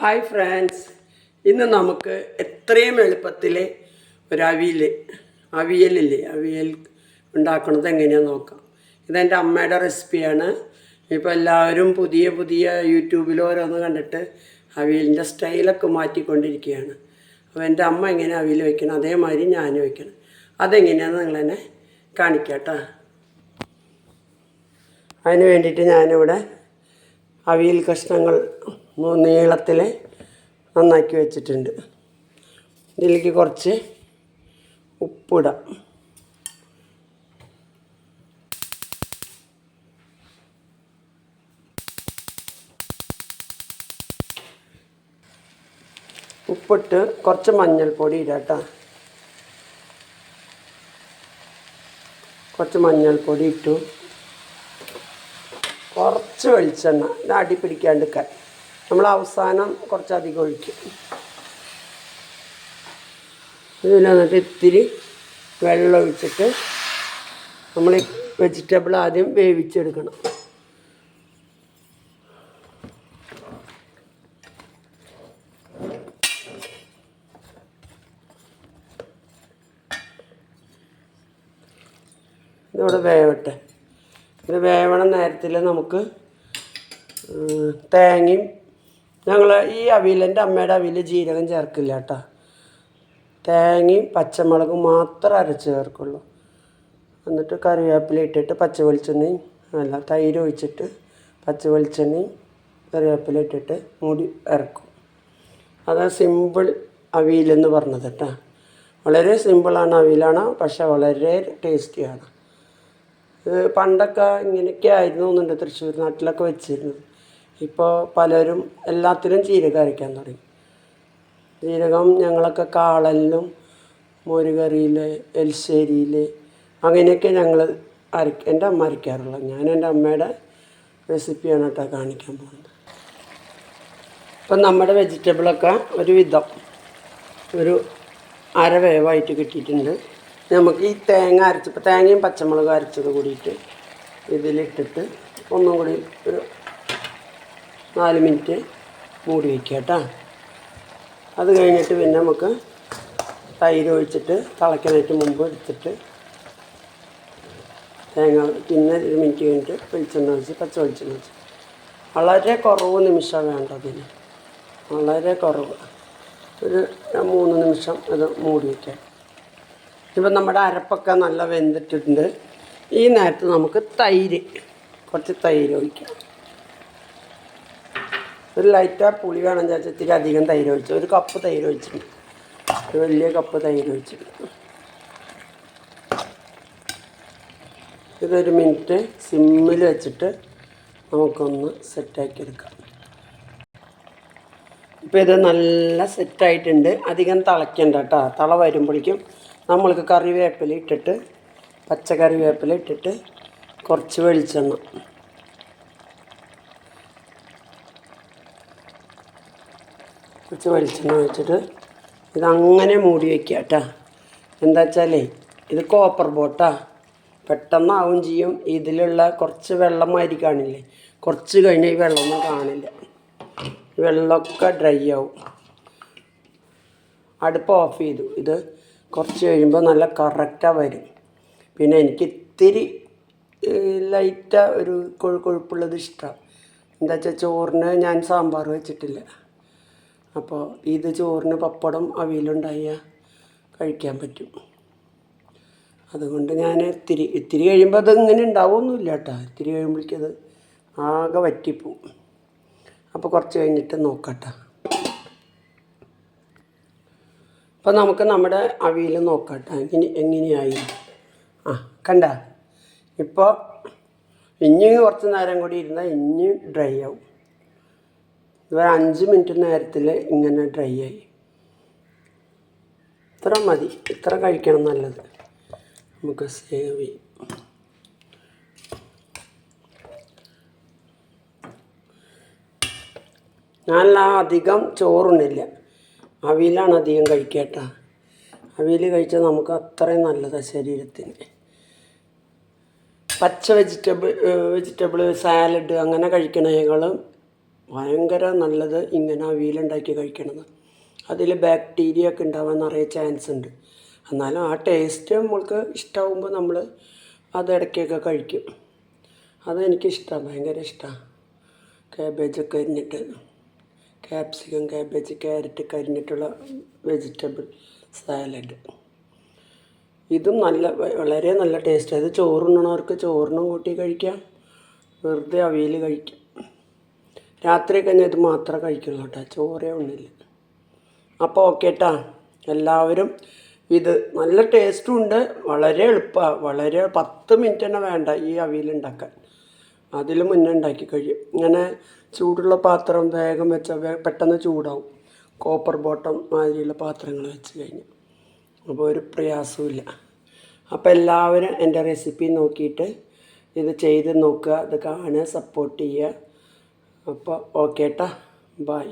Hi France ഇന്ന് നമുക്ക് എത്രയും എളുപ്പത്തിൽ ഒരു അവിയൽ അവിയലില്ലേ? അവിയൽ ഉണ്ടാക്കുന്നത് എങ്ങനെയാണെന്ന് നോക്കാം. ഇതെന്റെ അമ്മയുടെ റെസിപ്പിയാണ്. ഇപ്പോൾ എല്ലാവരും പുതിയ പുതിയ യൂട്യൂബിൽ ഓരോന്ന് കണ്ടിട്ട് അവിയലിന്റെ സ്റ്റൈലൊക്കെ മാറ്റിക്കൊണ്ടിരിക്കുകയാണ്. അപ്പോൾ എന്റെ അമ്മ എങ്ങനെ അവിയൽ വയ്ക്കണം അതേമാതിരി ഞാൻ വയ്ക്കണം അതെങ്ങനെയാണെന്ന് നിങ്ങളെന്നെ കാണിക്കാം കേട്ടോ അതിന് വേണ്ടിയിട്ട് ഞാനിവിടെ അവിയൽ കഷ്ണങ്ങൾ നീളത്തിൽ നന്നാക്കി വെച്ചിട്ടുണ്ട്. ഇതിലേക്ക് കുറച്ച് ഉപ്പിടാം. ഉപ്പിട്ട് കുറച്ച് മഞ്ഞൾപ്പൊടി ഇടാം കേട്ടോ. കുറച്ച് മഞ്ഞൾപ്പൊടി ഇട്ടു. കുറച്ച് വെളിച്ചെണ്ണ. ഇത് അടി പിടിക്കാണ്ടിരിക്കാൻ നമ്മൾ അവസാനം കുറച്ചധികം ഒഴിക്കും. ഇതിൽ എന്നിട്ട് ഇത്തിരി വെള്ളം ഒഴിച്ചിട്ട് നമ്മൾ വെജിറ്റബിൾ ആദ്യം വേവിച്ചെടുക്കണം. ഇതോടെ വേവട്ടെ. ഇത് വേവണ നേരത്തിൽ നമുക്ക് തേങ്ങയും ഞങ്ങൾ ഈ അവിയലിന്റെ അമ്മയുടെ അവിയൽ ജീരകം ചേർക്കില്ല കേട്ടോ. തേങ്ങയും പച്ചമുളകും മാത്രം അരച്ച് ചേർക്കുള്ളൂ. എന്നിട്ട് കറിവേപ്പില ഇട്ടിട്ട് പച്ച വെളിച്ചെണ്ണയും അല്ല തൈര് ഒഴിച്ചിട്ട് പച്ച വെളിച്ചെണ്ണയും കറിവേപ്പില ഇട്ടിട്ട് മൂടി ഇറക്കും അത് സിമ്പിൾ അവിയലെന്ന് പറഞ്ഞത് കേട്ടോ. വളരെ സിമ്പിളാണ് അവിയലാണ് പക്ഷെ വളരെ ടേസ്റ്റിയാണ്. ഇത് പണ്ടൊക്കെ ഇങ്ങനെയൊക്കെ ആയിരുന്നു എന്നുണ്ട് തൃശ്ശൂർ നാട്ടിലൊക്കെ വെച്ചിരുന്നത്. ഇപ്പോൾ പലരും എല്ലാത്തിനും ജീരകം അരയ്ക്കാൻ തുടങ്ങി. ജീരകം ഞങ്ങളൊക്കെ കാളലിലും മോരുകറിയിൽ എലിശ്ശേരിയിൽ അങ്ങനെയൊക്കെ ഞങ്ങൾ അരക്ക എന്റെ അമ്മ അരയ്ക്കാറുള്ളത്. ഞാൻ എന്റെ അമ്മയുടെ റെസിപ്പിയാണ് കേട്ടോ കാണിക്കാൻ പോകുന്നത്. ഇപ്പം നമ്മുടെ വെജിറ്റബിളൊക്കെ ഒരു വിധം ഒരു അരവേവായിട്ട് കിട്ടിയിട്ടുണ്ട്. നമുക്ക് ഈ തേങ്ങ അരച്ചപ്പോൾ തേങ്ങയും പച്ചമുളകും അരച്ചത് കൂടിയിട്ട് ഇതിലിട്ടിട്ട് ഒന്നും കൂടി ഒരു നാല് മിനിറ്റ് മൂടി വയ്ക്കുക കേട്ടോ. അത് കഴിഞ്ഞിട്ട് പിന്നെ നമുക്ക് തൈര് ഒഴിച്ചിട്ട് തിളയ്ക്കാനായിട്ട് മുമ്പ് എടുത്തിട്ട് തേങ്ങ പിന്നെ ഒരു മിനിറ്റ് കഴിഞ്ഞിട്ട് വെളിച്ചെണ്ണ ഒഴിച്ച് പച്ച വെളിച്ചെണ്ണ ഒഴിച്ച്. വളരെ കുറവ് നിമിഷം വേണ്ടതിന് വളരെ കുറവ്. ഒരു മൂന്ന് നിമിഷം അത് മൂടി വയ്ക്കാം ഇപ്പം നമ്മുടെ അരപ്പൊക്കെ നല്ല വെന്തിട്ടുണ്ട്. ഈ നേരത്ത് നമുക്ക് തൈര് കുറച്ച് തൈര് ഒഴിക്കാം. ഒരു ലൈറ്റാ പുളി വേണം ചേച്ചാൽ ഇത്തിരി അധികം തൈര് ഒഴിച്ചു. ഒരു കപ്പ് തൈര് ഒഴിച്ചിട്ടുണ്ട്. ഒരു വലിയ കപ്പ് തൈര് ഒഴിച്ചിട്ടുണ്ട്. ഇതൊരു മിനിറ്റ് സിമ്മിൽ വെച്ചിട്ട് നമുക്കൊന്ന് സെറ്റാക്കി എടുക്കാം. ഇപ്പോൾ ഇത് നല്ല സെറ്റായിട്ടുണ്ട് അധികം തിളയ്ക്കണ്ട കേട്ടോ തള വരുമ്പോഴേക്കും നമ്മൾക്ക് കറിവേപ്പില ഇട്ടിട്ട് പച്ചക്കറിവേപ്പില ഇട്ടിട്ട് കുറച്ച് വെളിച്ചെണ്ണ. കുറച്ച് വെളിച്ചെണ്ണ ഒഴിച്ചിട്ട് ഇതങ്ങനെ മൂടി വയ്ക്കുക കേട്ടോ. എന്താ വെച്ചാലേ ഇത് കോപ്പർ ബോട്ടാ പെട്ടെന്നാവും ചെയ്യും. ഇതിലുള്ള കുറച്ച് വെള്ളം മാതിരി കാണില്ലേ? കുറച്ച് കഴിഞ്ഞാൽ ഈ വെള്ളമൊന്നും കാണില്ല. വെള്ളമൊക്കെ ഡ്രൈ ആവും. അടുപ്പ് ഓഫ് ചെയ്തു. ഇത് കുറച്ച് കഴിയുമ്പോൾ നല്ല കറക്റ്റാണ് വരും. പിന്നെ എനിക്ക് ഇത്തിരി ലൈറ്റാ ഒരു കൊഴു കൊഴുപ്പുള്ളത് ഇഷ്ടമാണ് എന്താ വെച്ചാൽ ചോറിന് ഞാൻ സാമ്പാർ വെച്ചിട്ടില്ല. അപ്പോൾ ഇത് ചോറിന് പപ്പടം അവിയലുണ്ടായാൽ കഴിക്കാൻ പറ്റും. അതുകൊണ്ട് ഞാൻ ഇത്തിരി ഇത്തിരി കഴിയുമ്പോൾ അത് ഇങ്ങനെ ഉണ്ടാവുമൊന്നുമില്ല കേട്ടോ. ഇത്തിരി കഴിയുമ്പോഴേക്കത് ആകെ വറ്റിപ്പോവും. അപ്പോൾ കുറച്ച് കഴിഞ്ഞിട്ട് നോക്കട്ടെ അപ്പോൾ നമുക്ക് നമ്മുടെ അവിയൽ നോക്കട്ടെ ഇനി എങ്ങനെയായി? ആ കണ്ട. ഇപ്പോൾ ഇനിയും കുറച്ച് നേരം കൂടി ഇരുന്നാൽ ഇനിയും ഡ്രൈ ആവും. ഇതൊരു അഞ്ച് മിനിറ്റ് നേരത്തിൽ ഇങ്ങനെ ഡ്രൈ ആയി. ഇത്ര മതി. ഇത്ര കഴിക്കണം നല്ലത്. നമുക്ക് സേവ് ചെയ്യും. ഞാൻ അധികം ചോറുണ്ണില്ല. അവിയലാണ് അധികം കഴിക്കട്ട അവിയൽ കഴിച്ചാൽ നമുക്ക് അത്രയും നല്ലതാണ് ശരീരത്തിന്. പച്ച വെജിറ്റബിൾ വെജിറ്റബിൾ സാലഡ് അങ്ങനെ കഴിക്കണേക്കാളും ഭയങ്കര നല്ലത് ഇങ്ങനെ അവിയലുണ്ടാക്കി കഴിക്കണത്. അതിൽ ബാക്ടീരിയ ഒക്കെ ഉണ്ടാവാൻ നിറയെ ചാൻസ് ഉണ്ട്. എന്നാലും ആ ടേസ്റ്റ് നമ്മൾക്ക് ഇഷ്ടമാകുമ്പോൾ നമ്മൾ അത് ഇടയ്ക്കൊക്കെ കഴിക്കും. അതെനിക്കിഷ്ടമാണ് ഭയങ്കര ഇഷ്ടമാണ് കാബേജൊക്കെ അരിഞ്ഞിട്ട് ക്യാപ്സിക്കം ക്യാബേജ് ക്യാരറ്റ് ഒക്കെ അരിഞ്ഞിട്ടുള്ള വെജിറ്റബിൾ സാലഡ് ഇതും നല്ല വളരെ നല്ല ടേസ്റ്റ് അത് ചോറുണ്ണണവർക്ക് ചോറിനും കൂട്ടി കഴിക്കാം. വെറുതെ അവിയൽ കഴിക്കാം. രാത്രി ഞാൻ ഇത് മാത്രമേ കഴിക്കുള്ളൂ കേട്ടോ. ചോറേ ഒന്നുമില്ല അപ്പോൾ ഓക്കെ കേട്ടാ എല്ലാവരും ഇത് നല്ല ടേസ്റ്റും ഉണ്ട്. വളരെ എളുപ്പമാണ് വളരെ പത്ത് മിനിറ്റ് തന്നെ വേണ്ട ഈ അവിയലുണ്ടാക്കാൻ അതിൽ മുന്നേ ഉണ്ടാക്കി കഴിയും. ഇങ്ങനെ ചൂടുള്ള പാത്രം വേഗം വെച്ചാൽ പെട്ടെന്ന് ചൂടാവും. കോപ്പർ ബോട്ടം മാതിരിയുള്ള പാത്രങ്ങൾ വെച്ച് കഴിഞ്ഞു. അപ്പോൾ ഒരു പ്രയാസവും അപ്പോൾ എല്ലാവരും എന്റെ റെസിപ്പി നോക്കിയിട്ട് ഇത് ചെയ്ത് നോക്കുക. ഇത് കാണുക സപ്പോർട്ട് ചെയ്യുക. അപ്പോൾ ഓക്കെ ട്ടാ ബൈ